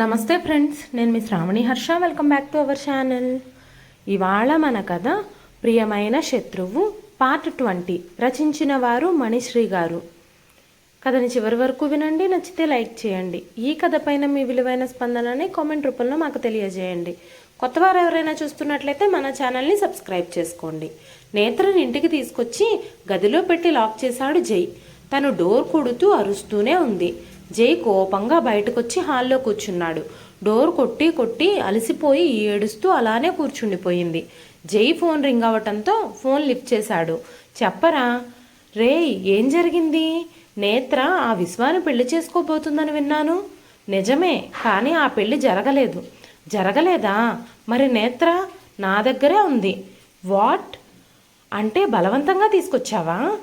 నమస్తే ఫ్రెండ్స్ నేను మీ Shravani Harsha. Welcome back to our channel ఇవాళ మన కథ ప్రియమైన శత్రువు పార్ట్ ట్వంటీ రచించిన వారు మణిశ్రీ గారు. కథని చివరి వరకు వినండి నచ్చితే లైక్ చేయండి. ఈ కథ పైన మీ విలువైన స్పందనని కామెంట్ రూపంలో మాకు తెలియజేయండి. కొత్త వారు ఎవరైనా చూస్తున్నట్లయితే మన ఛానల్ని సబ్స్క్రైబ్ చేసుకోండి. నేత్రని ఇంటికి తీసుకొచ్చి గదిలో పెట్టి లాక్ చేశాడు జై. తను డోర్ కొడుతూ అరుస్తూనే ఉంది. జై కోపంగా బయటకొచ్చి హాల్లో కూర్చున్నాడు. డోర్ కొట్టి కొట్టి అలసిపోయి ఏడుస్తూ అలానే కూర్చుండిపోయింది. జై ఫోన్ రింగ్ అవ్వటంతో ఫోన్ లిఫ్ట్ చేశాడు. చెప్పరా? రే ఏం జరిగింది? నేత్ర ఆ విశ్వాన్ని పెళ్ళి చేసుకోబోతుందని విన్నాను. నిజమే కానీ ఆ పెళ్ళి జరగలేదు. జరగలేదా? మరి నేత్ర నా దగ్గరే ఉంది. వాట్? అంటే బలవంతంగా తీసుకొచ్చావా?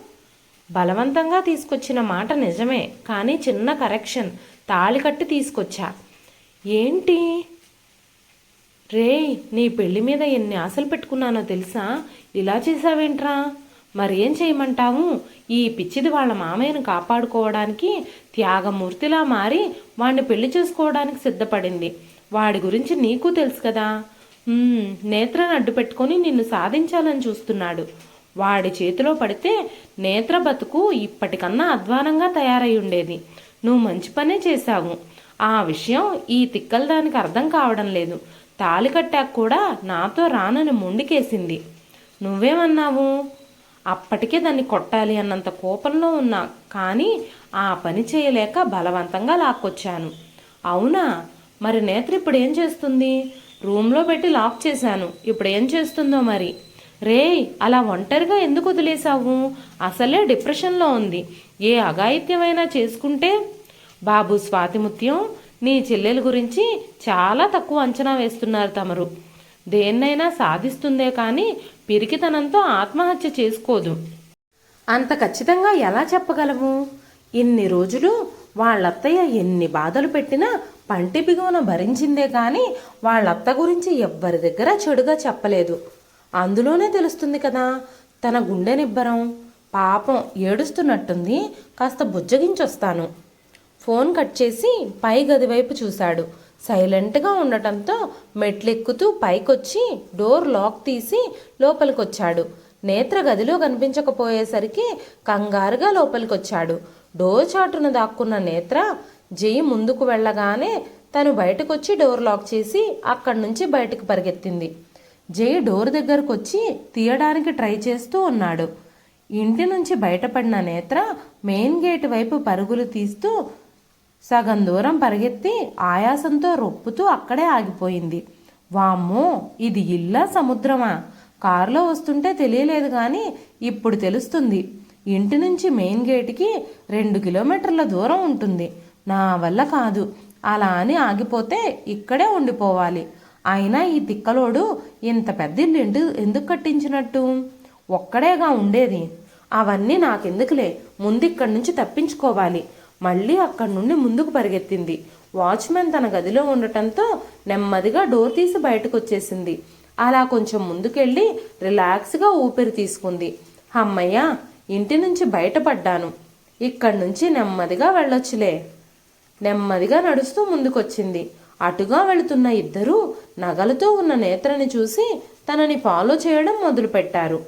బలవంతంగా తీసుకొచ్చిన మాట నిజమే కానీ చిన్న కరెక్షన్ తాళి కట్టి తీసుకొచ్చా? ఏంటి? రే నీ పెళ్ళి మీద ఎన్ని ఆశలు పెట్టుకున్నానో తెలుసా? ఇలా చేసావేంట్రా మరేం చేయమంటావు? ఈ పిచ్చిది వాళ్ళ మామయ్యను కాపాడుకోవడానికి త్యాగమూర్తిలా మారి వాడిని పెళ్ళి చేసుకోవడానికి సిద్ధపడింది. వాడి గురించి నీకు తెలుసు కదా? నేత్రను అడ్డు పెట్టుకొని నిన్ను సాధించాలని చూస్తున్నాడు. వాడి చేతిలో పడితే నేత్ర బతుకు ఇప్పటికన్నా అధ్వానంగా తయారై ఉండేది నువ్వు మంచి పనే చేశావు. ఆ విషయం ఈ తిక్కల దానికి అర్థం కావడం లేదు. తాళి కట్టాక కూడా నాతో రానని మొండికేసింది. నువ్వేమన్నావు? అప్పటికే దాన్ని కొట్టాలి అన్నంత కోపంలో ఉన్నా కానీ ఆ పని చేయలేక బలవంతంగా లాక్కొచ్చాను. అవునా? మరి నేత్ర ఇప్పుడు ఏం చేస్తుంది? రూమ్లో పెట్టి లాక్ చేశాను. ఇప్పుడు ఏం చేస్తుందో మరి? రే అలా ఒంటరిగా ఎందుకు వదిలేశావు? అసలే డిప్రెషన్లో ఉంది. ఏ అఘాయిత్యమైనా చేసుకుంటే? బాబు స్వాతిముత్యం నీ చెల్లెల గురించి చాలా తక్కువ అంచనా వేస్తున్నారు తమరు. దేన్నైనా సాధిస్తుందే కానీ పిరికితనంతో ఆత్మహత్య చేసుకోదు. అంత ఖచ్చితంగా ఎలా చెప్పగలవు? ఇన్ని రోజులు వాళ్ళత్తయ్య ఎన్ని బాధలు పెట్టినా పంటి బిగువన భరించిందే కానీ వాళ్ళత్త గురించి ఎవ్వరి దగ్గర చెడుగా చెప్పలేదు. అందులోనే తెలుస్తుంది కదా తన గుండె నిబ్బరం పాపం ఏడుస్తున్నట్టుంది కాస్త బుజ్జగించొస్తాను. ఫోన్ కట్ చేసి పై గది వైపు చూశాడు. సైలెంట్గా ఉండటంతో మెట్లెక్కుతూ పైకొచ్చి డోర్ లాక్ తీసి లోపలికొచ్చాడు. నేత్ర గదిలో కనిపించకపోయేసరికి కంగారుగా లోపలికొచ్చాడు. డోర్ చాటున దాక్కున్న నేత్ర జై ముందుకు వెళ్ళగానే తను బయటకొచ్చి డోర్ లాక్ చేసి అక్కడి నుంచి బయటకు పరిగెత్తింది. జై డోర్ దగ్గరకు వచ్చి తీయడానికి ట్రై చేస్తూ ఉన్నాడు. ఇంటి నుంచి బయటపడిన నేత్ర మెయిన్ గేట్ వైపు పరుగులు తీస్తూ సగం దూరం పరిగెత్తి ఆయాసంతో రొప్పుతూ అక్కడే ఆగిపోయింది. వామ్మో ఇది ఇల్లా సముద్రమా? కారులో వస్తుంటే తెలియలేదు కానీ ఇప్పుడు తెలుస్తుంది. ఇంటి నుంచి మెయిన్ గేట్కి రెండు కిలోమీటర్ల దూరం ఉంటుంది. నా వల్ల కాదు. అలా అని ఆగిపోతే ఇక్కడే ఉండిపోవాలి. అయినా ఈ తిక్కలోడు ఇంత పెద్ద ఇల్లు ఎందుకు కట్టించినట్టు? ఒక్కడేగా ఉండేది. అవన్నీ నాకెందుకులే? ముందు ఇక్కడి నుంచి తప్పించుకోవాలి. మళ్ళీ అక్కడి నుండి ముందుకు పరిగెత్తింది. వాచ్మెన్ తన గదిలో ఉండటంతో నెమ్మదిగా డోర్ తీసి బయటకు వచ్చేసింది అలా కొంచెం ముందుకెళ్ళి రిలాక్స్గా ఊపిరి తీసుకుంది. అమ్మయ్య ఇంటి నుంచి బయటపడ్డాను. ఇక్కడి నుంచి నెమ్మదిగా వెళ్ళొచ్చులే. నెమ్మదిగా నడుస్తూ ముందుకొచ్చింది. అటుగా వెళుతున్న ఇద్దరూ నగలతో ఉన్న నేత్రని చూసి తనని ఫాలో చేయడం మొదలుపెట్టారు.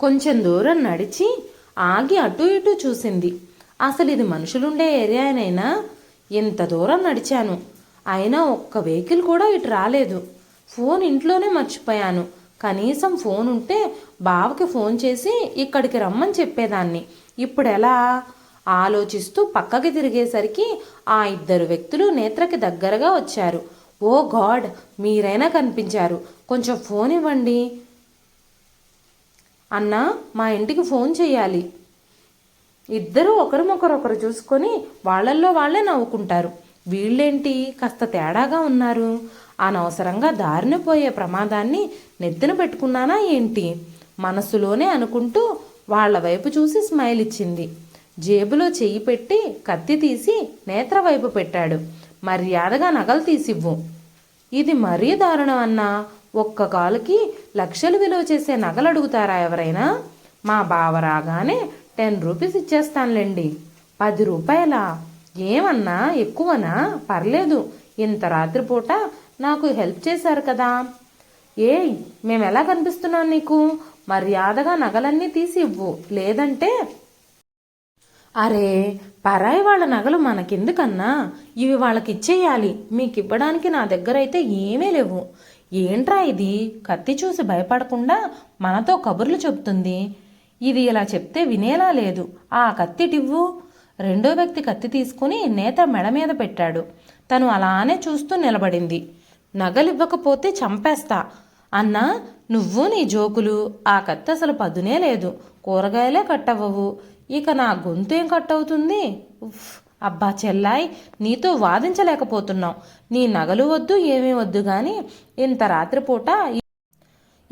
కొంచెం దూరం నడిచి ఆగి అటు ఇటు చూసింది. అసలు ఇది మనుషులుండే ఏరియానైనా? ఇంత దూరం నడిచాను. అయినా ఒక్క వెహికల్ కూడా ఇటు రాలేదు. ఫోన్ ఇంట్లోనే మర్చిపోయాను. కనీసం ఫోన్ ఉంటే బావకి ఫోన్ చేసి ఇక్కడికి రమ్మని చెప్పేదాన్ని. ఇప్పుడు ఎలా ఆలోచిస్తూ పక్కకి తిరిగేసరికి ఆ ఇద్దరు వ్యక్తులు నేత్రకి దగ్గరగా వచ్చారు. ఓ గాడ్ మీరైనా కనిపించారు. కొంచెం ఫోన్ ఇవ్వండి. అన్నా మా ఇంటికి ఫోన్ చేయాలి. ఇద్దరూ ఒకరినొకరొకరు చూసుకొని వాళ్ళల్లో వాళ్ళే నవ్వుకుంటారు. వీళ్ళేంటి? కాస్త తేడాగా ఉన్నారు. అనవసరంగా దారిన పోయే ప్రమాదాన్ని నెత్తిన పెట్టుకున్నానా ఏంటి? మనసులోనే అనుకుంటూ వాళ్ళ వైపు చూసి స్మైల్ ఇచ్చింది జేబులో చెయ్యి పెట్టి కత్తి తీసి నేత్ర వైపు పెట్టాడు. మర్యాదగా నగలు తీసివ్వు. ఇది మరీ దారుణం అన్నా. ఒక్క కాలుకి లక్షలు విలువ చేసే నగలు అడుగుతారా ఎవరైనా? మా బావ రాగానే టెన్ రూపీస్ ఇచ్చేస్తానులేండి. పది రూపాయల? ఏమన్నా ఎక్కువనా? పర్లేదు. ఇంత రాత్రిపూట నాకు హెల్ప్ చేశారు కదా. ఏయ్ మేము ఎలా కనిపిస్తున్నాం నీకు? మర్యాదగా నగలన్నీ తీసి ఇవ్వు లేదంటే అరే పరాయి వాళ్ళ నగలు మనకెందుకన్నా? ఇవి వాళ్ళకి ఇచ్చేయాలి మీకు ఇవ్వడానికి నా దగ్గర అయితే ఏమీ లేవు. ఏంట్రా ఇది? కత్తి చూసి భయపడకుండా మనతో కబుర్లు చెప్తుంది ఇది ఇలా చెప్తే వినేలా లేదు. ఆ కత్తిటివ్వు. రెండో వ్యక్తి కత్తి తీసుకుని నేత మెడ మీద పెట్టాడు. తను అలానే చూస్తూ నిలబడింది. నగలివ్వకపోతే చంపేస్తా. అన్నా నువ్వు నీ జోకులు ఆ కత్తి అసలు పదునే లేదు. కూరగాయలే కట్టవ్వవు. ఇక నా గొంతు ఏం కట్టవుతుంది ఉఫ్, అబ్బా చెల్లాయ్ నీతో వాదించలేకపోతున్నావు. నీ నగలు వద్దు ఏమీ వద్దు గాని ఇంత రాత్రిపూట ఈ-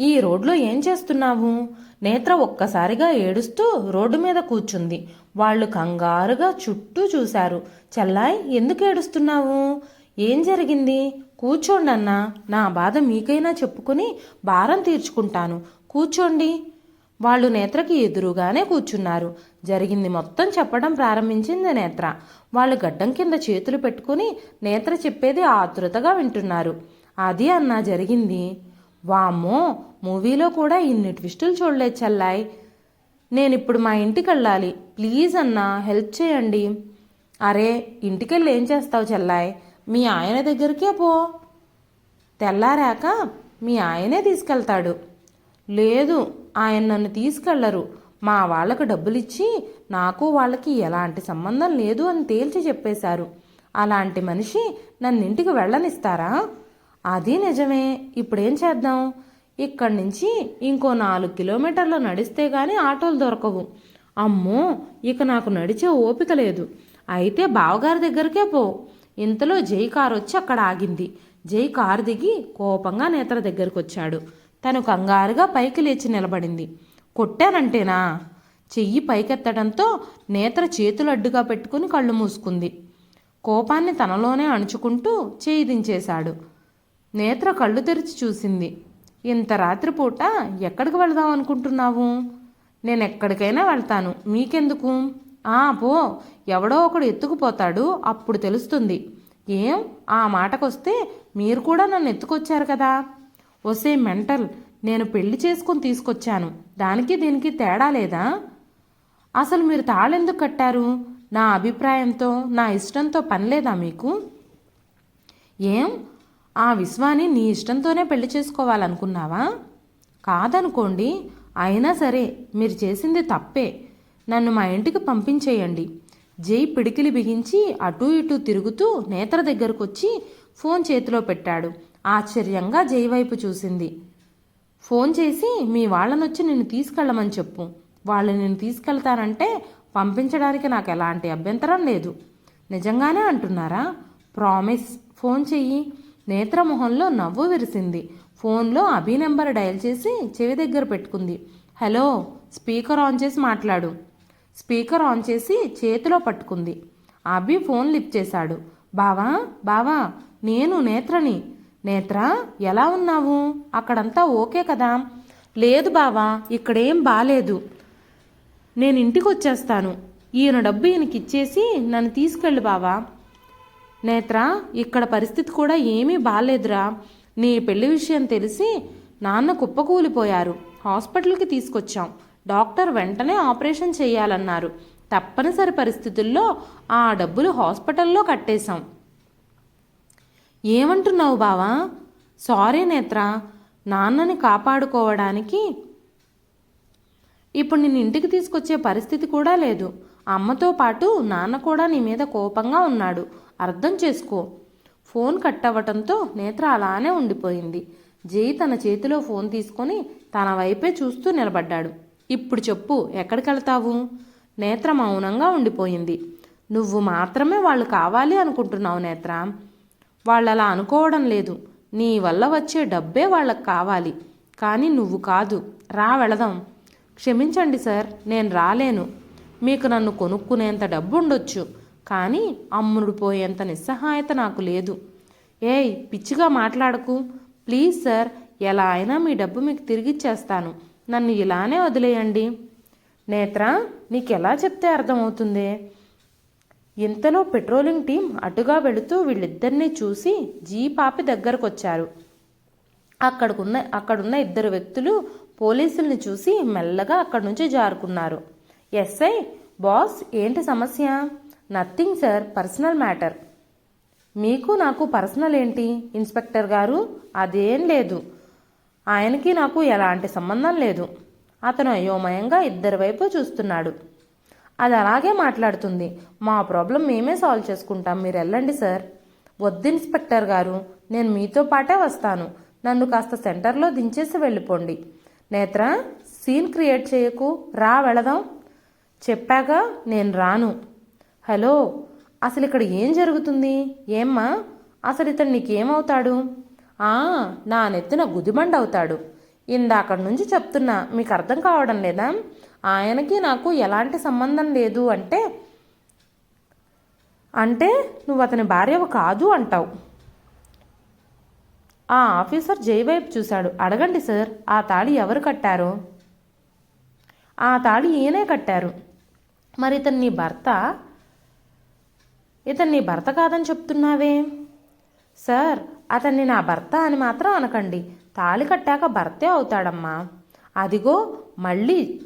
ఈ రోడ్లో ఏం చేస్తున్నావు? నేత్ర ఒక్కసారిగా ఏడుస్తూ రోడ్డు మీద కూర్చుంది. వాళ్ళు కంగారుగా చుట్టూ చూశారు. చెల్లాయ్ ఎందుకు ఏడుస్తున్నావు? ఏం జరిగింది? కూర్చోండి అన్నా నా బాధ మీకైనా చెప్పుకుని భారం తీర్చుకుంటాను. కూర్చోండి. వాళ్ళు నేత్రకి ఎదురుగానే కూర్చున్నారు. జరిగింది మొత్తం చెప్పడం ప్రారంభించింది నేత్ర. వాళ్ళు గడ్డం కింద చేతులు పెట్టుకుని నేత్ర చెప్పేది ఆతృతగా వింటున్నారు. అది అన్నా జరిగింది. వామ్మో మూవీలో కూడా ఇన్ని ట్విస్టులు చూడలేదు చల్లాయ్. నేను ఇప్పుడు మా ఇంటికి వెళ్ళాలి ప్లీజ్ అన్నా హెల్ప్ చేయండి. అరే ఇంటికెళ్ళి ఏం చేస్తావు చెల్లాయ్? మీ ఆయన దగ్గరికే పో. తెల్లారాక మీ ఆయనే తీసుకెళ్తాడు. లేదు ఆయన నన్ను తీసుకెళ్ళరు. మా వాళ్ళకు డబ్బులిచ్చి నాకు వాళ్ళకి ఎలాంటి సంబంధం లేదు అని తేల్చి చెప్పేశారు. అలాంటి మనిషి నన్ను ఇంటికి వెళ్ళనిస్తారా? అది నిజమే. ఇప్పుడేం చేద్దాం? ఇక్కడి నుంచి ఇంకో నాలుగు కిలోమీటర్లు నడిస్తే గానీ ఆటోలు దొరకవు. అమ్మో! ఇక నాకు నడిచే ఓపిక లేదు. అయితే బావగారి దగ్గరికే పో. ఇంతలో జై కారు వచ్చి అక్కడ ఆగింది. జై కారు దిగి కోపంగా నేత్ర దగ్గరికి వచ్చాడు తను కంగారుగా పైకి లేచి నిలబడింది. కొట్టానంటేనా? చెయ్యి పైకెత్తడంతో నేత్ర చేతులు అడ్డుగా పెట్టుకుని కళ్ళు మూసుకుంది. కోపాన్ని తనలోనే అణుచుకుంటూ చేయి దించేశాడు. నేత్ర కళ్ళు తెరిచి చూసింది. ఇంత రాత్రిపూట ఎక్కడికి వెళదాం అనుకుంటున్నావు? నేను ఎక్కడికైనా వెళ్తాను. మీకెందుకు? ఆ పో. ఎవడో ఒకడు ఎత్తుకుపోతాడు. అప్పుడు తెలుస్తుంది. ఏం? ఆ మాటకొస్తే మీరు కూడా నన్ను ఎత్తుకొచ్చారు కదా? ఒసే మెంటల్ నేను పెళ్ళి చేసుకుని తీసుకొచ్చాను. దానికి దీనికి తేడా లేదా? అసలు మీరు తాళెందుకు కట్టారు? నా అభిప్రాయంతో నా ఇష్టంతో పనిలేదా మీకు? ఏం? ఆ విశ్వాని నీ ఇష్టంతోనే పెళ్ళి చేసుకోవాలనుకున్నావా? కాదనుకోండి అయినా సరే మీరు చేసింది తప్పే. నన్ను మా ఇంటికి పంపించేయండి. జై పిడికిలి బిగించి అటూ ఇటూ తిరుగుతూ నేత్ర దగ్గరకు వచ్చి ఫోన్ చేతిలో పెట్టాడు. ఆశ్చర్యంగా జయవైపు చూసింది. ఫోన్ చేసి మీ వాళ్ళనొచ్చి నిన్ను తీసుకెళ్ళమని చెప్పు. వాళ్ళు నిన్ను తీసుకెళ్తానంటే పంపించడానికి నాకు ఎలాంటి అభ్యంతరం లేదు. నిజంగానే అంటున్నారా? ప్రామిస్. ఫోన్ చెయ్యి. నేత్రమోహన్లో నవ్వు విరిసింది. ఫోన్లో అభి నెంబర్ డయల్ చేసి చెవి దగ్గర పెట్టుకుంది. హలో స్పీకర్ ఆన్ చేసి మాట్లాడు. స్పీకర్ ఆన్ చేసి చేతిలో పట్టుకుంది. అభి ఫోన్ లిఫ్ట్ చేశాడు. బావా బావా నేను నేత్రని. నేత్ర ఎలా ఉన్నావు? అక్కడంతా ఓకే కదా? లేదు బావా ఇక్కడేం బాలేదు. నేను ఇంటికి వచ్చేస్తాను ఈయన డబ్బు ఈయనకి ఇచ్చేసి నన్ను తీసుకెళ్ళు బావా. నేత్ర ఇక్కడ పరిస్థితి కూడా ఏమీ బాలేదురా. నీ పెళ్ళి విషయం తెలిసి నాన్న కుప్పకూలిపోయారు. హాస్పిటల్కి తీసుకొచ్చాం. డాక్టర్ వెంటనే ఆపరేషన్ చేయాలన్నారు. తప్పనిసరి పరిస్థితుల్లో ఆ డబ్బులు హాస్పిటల్లో కట్టేశాం. ఏమంటున్నావు బావా? సారీ నేత్ర నాన్నని కాపాడుకోవడానికి. ఇప్పుడు నేను ఇంటికి తీసుకొచ్చే పరిస్థితి కూడా లేదు. అమ్మతో పాటు నాన్న కూడా నీ మీద కోపంగా ఉన్నాడు. అర్థం చేసుకో. ఫోన్ కట్ అవ్వటంతో నేత్ర అలానే ఉండిపోయింది. జై తన చేతిలో ఫోన్ తీసుకొని తన వైపే చూస్తూ నిలబడ్డాడు. ఇప్పుడు చెప్పు ఎక్కడికి వెళ్తావు నేత్ర మౌనంగా ఉండిపోయింది. నువ్వు మాత్రమే వాళ్ళు కావాలి అనుకుంటున్నావు నేత్ర. వాళ్ళలా అనుకోవడం లేదు. నీ వల్ల వచ్చే డబ్బే వాళ్ళకి కావాలి. కానీ నువ్వు కాదు. రా వెళదాం. క్షమించండి సార్ నేను రాలేను. మీకు నన్ను కొనుక్కునేంత డబ్బు ఉండొచ్చు కానీ అమ్ముడు పోయేంత నిస్సహాయత నాకు లేదు. ఏయ్ పిచ్చిగా మాట్లాడకు. ప్లీజ్ సార్ ఎలా అయినా మీ డబ్బు మీకు తిరిగిచ్చేస్తాను. నన్ను ఇలానే వదిలేయండి. నేత్ర నీకు ఎలా చెప్తే అర్థమవుతుంది? ఇంతలో పెట్రోలింగ్ టీం అటుగా వెళుతూ వీళ్ళిద్దరినీ చూసి జీప్ ఆపి దగ్గరకొచ్చారు. అక్కడికున్న అక్కడున్న ఇద్దరు వ్యక్తులు పోలీసుల్ని చూసి మెల్లగా అక్కడి నుంచి జారుకున్నారు. ఎస్ఐ బాస్ ఏంటి సమస్య? Nothing sir personal matter. మీకు నాకు పర్సనల్ ఏంటి ఇన్స్పెక్టర్ గారు? అదేం లేదు. ఆయనకి నాకు ఎలాంటి సంబంధం లేదు. అతను అయోమయంగా ఇద్దరి వైపు చూస్తున్నాడు. అది అలాగే మాట్లాడుతుంది. మా ప్రాబ్లం మేమే సాల్వ్ చేసుకుంటాం. మీరు వెళ్ళండి సార్. వద్దు ఇన్స్పెక్టర్ గారు నేను మీతో పాటే వస్తాను. నన్ను కాస్త సెంటర్లో దించేసి వెళ్ళిపోండి. నేత్ర సీన్ క్రియేట్ చేయకు. రా వెళదాం. చెప్పాక నేను రాను. హలో అసలు ఇక్కడ ఏం జరుగుతుంది? ఏమ్మా అసలు ఇతను నీకేమవుతాడు? ఆ నా నెత్తిన గుదిబండ ఇందాక నుంచి చెప్తున్నా మీకు అర్థం కావడం లేదా? ఆయనకి నాకు ఎలాంటి సంబంధం లేదు అంటే అంటే నువ్వు అతని భార్యవు కాదు అంటావు. ఆ ఆఫీసర్ జై వైపు చూశాడు. అడగండి సార్ ఆ తాళి ఎవరు కట్టారో? ఆ తాళి ఈయనే కట్టారు. మరి ఇతను నీ భర్త ఇతను నీ భర్త కాదని చెప్తున్నావే? సార్ అతన్ని నా భర్త అని మాత్రం అనకండి. తాళి కట్టాక భర్తే అవుతాడమ్మా. అదిగో మళ్ళీ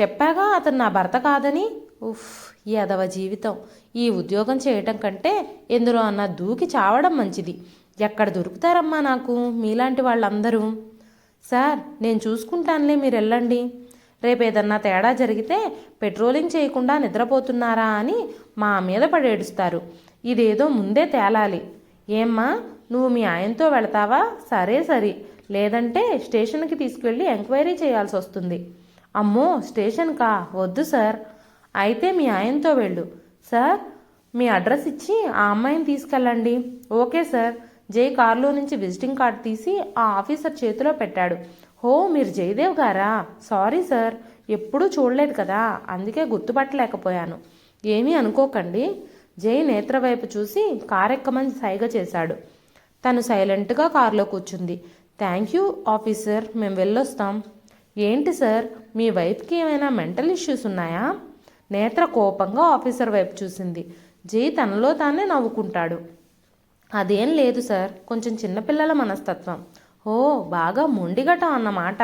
చెప్పాగా అతను నా భర్త కాదని? ఉఫ్ ఈ అదవ జీవితం. ఈ ఉద్యోగం చేయటం కంటే ఎందులో అన్న దూకి చావడం మంచిది. ఎక్కడ దొరుకుతారమ్మా నాకు? మీలాంటి వాళ్ళందరూ. సార్ నేను చూసుకుంటానులే మీరు వెళ్ళండి. రేపు ఏదన్నా తేడా జరిగితే పెట్రోలింగ్ చేయకుండా నిద్రపోతున్నారా అని మా మీద పడేడుస్తారు ఇదేదో ముందే తేలాలి. ఏమ్మా నువ్వు మీ ఆయనతో వెళతావా? సరే సరే. లేదంటే స్టేషన్కి తీసుకెళ్ళి ఎంక్వైరీ చేయాల్సి వస్తుంది అమ్మో స్టేషన్కా? వద్దు సార్. అయితే మీ ఆయనతో వెళ్ళు. సార్ మీ అడ్రస్ ఇచ్చి ఆ అమ్మాయిని తీసుకెళ్ళండి. Okay sir. జై కారులో నుంచి విజిటింగ్ కార్డ్ తీసి ఆ ఆఫీసర్ చేతిలో పెట్టాడు. హో మీరు జయదేవ్ గారా? Sorry sir. ఎప్పుడూ చూడలేదు కదా. అందుకే గుర్తుపట్టలేకపోయాను. ఏమీ అనుకోకండి. జై నేత్ర వైపు చూసి కారెక్కమని సైగ చేశాడు. తను సైలెంట్గా కారులో కూర్చుంది. Thank you officer. మేము వెళ్ళొస్తాం. ఏంటి సార్? మీ వైఫ్కి ఏమైనా మెంటల్ ఇష్యూస్ ఉన్నాయా? నేత్ర కోపంగా ఆఫీసర్ వైపు చూసింది. జై తనలో తానే నవ్వుకుంటాడు. అదేం లేదు సార్. కొంచెం చిన్నపిల్లల మనస్తత్వం. ఓ బాగా మొండిగట అన్నమాట.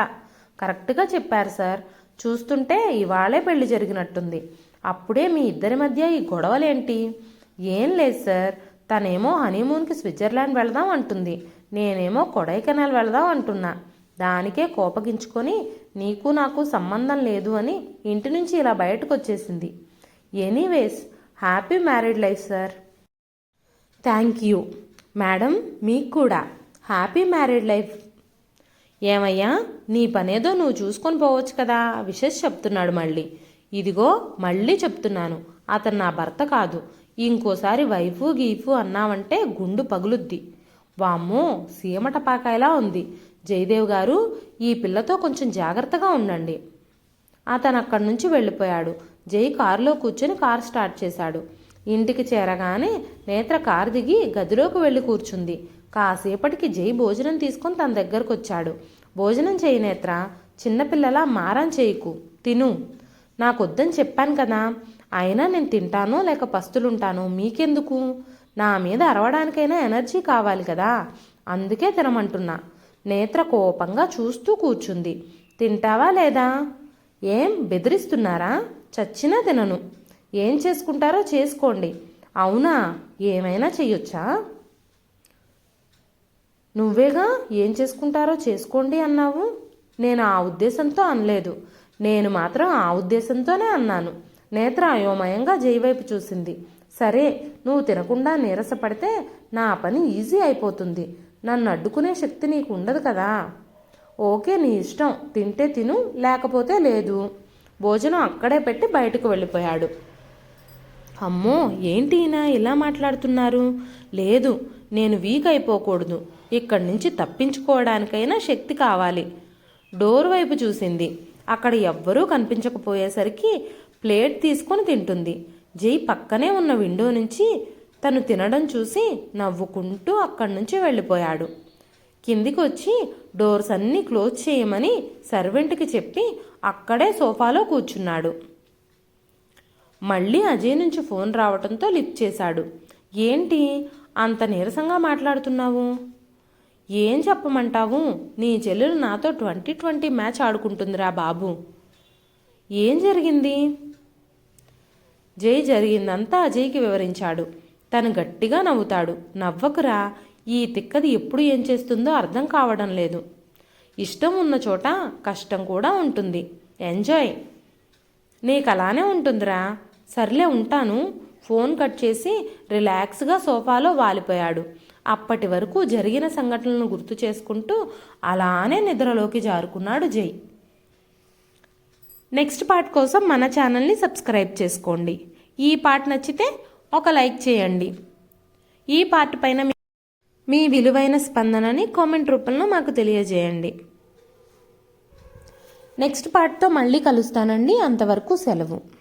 కరెక్ట్గా చెప్పారు సార్. చూస్తుంటే ఇవాళే పెళ్ళి జరిగినట్టుంది. అప్పుడే మీ ఇద్దరి మధ్య ఈ గొడవలేంటి? ఏం లేదు సార్. తనేమో హనీమూన్కి స్విట్జర్లాండ్ వెళదాం అంటుంది. నేనేమో కొడైకెనాల్ వెళదాం అంటున్నా. దానికే కోపగించుకొని నీకు నాకు సంబంధం లేదు అని ఇంటి నుంచి ఇలా బయటకు వచ్చేసింది anyways happy married life sir. Thank you. Madam మీకు కూడా. Happy married life. ఏమయ్యా నీ పనేదో నువ్వు చూసుకొని పోవచ్చు కదా విషెస్ చెప్తున్నాడు మళ్ళీ. ఇదిగో మళ్ళీ చెప్తున్నాను. అతను నా భర్త కాదు. ఇంకోసారి వైఫు గీఫు అన్నావంటే గుండు పగులుద్ది. వామ్మో సీమటపాకాయలా ఉంది. జయదేవ్ గారు ఈ పిల్లతో కొంచెం జాగ్రత్తగా ఉండండి. అతను అక్కడి నుంచి వెళ్ళిపోయాడు. జై కారులో కూర్చొని కార్ స్టార్ట్ చేశాడు. ఇంటికి చేరగానే నేత్ర కారు దిగి గదిలోకి వెళ్ళి కూర్చుంది. కాసేపటికి జై భోజనం తీసుకొని తన దగ్గరకు వచ్చాడు. భోజనం చేయి నేత్ర. చిన్నపిల్లలా మారం చేయకు. తిను. నాకొద్దని చెప్పాను కదా. అయినా నేను తింటానో లేక పస్తులుంటానో మీకెందుకు? నా మీద అరవడానికైనా ఎనర్జీ కావాలి కదా. అందుకే తినమంటున్నా. నేత్ర కోపంగా చూస్తూ కూర్చుంది. తింటావా లేదా? ఏం బెదిరిస్తున్నారా? చచ్చినా తినను. ఏం చేసుకుంటారో చేసుకోండి. అవునా? ఏమైనా చెయ్యొచ్చా? నువ్వేగా? ఏం చేసుకుంటారో చేసుకోండి అన్నావు. నేను ఆ ఉద్దేశంతో అనలేదు. నేను మాత్రం ఆ ఉద్దేశంతోనే అన్నాను. నేత్ర అయోమయంగా జైవైపు చూసింది. సరే నువ్వు తినకుండా నీరసపడితే నా పని ఈజీ అయిపోతుంది. నన్ను అడ్డుకునే శక్తి నీకు ఉండదు కదా. ఓకే నీ ఇష్టం. తింటే తిను లేకపోతే లేదు. భోజనం అక్కడే పెట్టి బయటకు వెళ్ళిపోయాడు. అమ్మో ఏంటి ఈయన ఇలా మాట్లాడుతున్నారు? లేదు నేను వీక్ అయిపోకూడదు. ఇక్కడి నుంచి తప్పించుకోవడానికైనా శక్తి కావాలి. డోర్ వైపు చూసింది. అక్కడ ఎవ్వరూ కనిపించకపోయేసరికి ప్లేట్ తీసుకొని తింటుంది. జై పక్కనే ఉన్న విండో నుంచి తను తినడం చూసి నవ్వుకుంటూ అక్కడి నుంచి వెళ్ళిపోయాడు. కిందికి వచ్చి డోర్స్ అన్నీ క్లోజ్ చేయమని సర్వెంట్కి చెప్పి అక్కడే సోఫాలో కూర్చున్నాడు. మళ్ళీ అజయ్ నుంచి ఫోన్ రావడంతో లిఫ్ట్ చేశాడు. ఏంటి? అంత నీరసంగా మాట్లాడుతున్నావు? ఏం చెప్పమంటావు? నీ చెల్లెలు నాతో ట్వంటీ ట్వంటీ మ్యాచ్ ఆడుకుంటుందిరా బాబు. ఏం జరిగింది? జై జరిగిందంతా అజయ్కి వివరించాడు. తను గట్టిగా నవ్వుతాడు. నవ్వకురా ఈ తిక్కది ఎప్పుడు ఏం చేస్తుందో అర్థం కావడం లేదు. ఇష్టం ఉన్న చోట కష్టం కూడా ఉంటుంది. ఎంజాయ్. నీకు అలానే ఉంటుందిరా. సర్లే ఉంటాను. ఫోన్ కట్ చేసి రిలాక్స్గా సోఫాలో వాలిపోయాడు. అప్పటి వరకు జరిగిన సంఘటనలను గుర్తు చేసుకుంటూ అలానే నిద్రలోకి జారుకున్నాడు జై. నెక్స్ట్ పార్ట్ కోసం మన ఛానల్ని సబ్స్క్రైబ్ చేసుకోండి. ఈ పార్ట్ నచ్చితే ఒక లైక్ చేయండి. ఈ పార్ట్ పైన మీ- విలువైన స్పందనని కామెంట్ రూపంలో మాకు తెలియజేయండి. నెక్స్ట్ పార్ట్తో మళ్ళీ కలుస్తానండి. అంతవరకు సెలవు.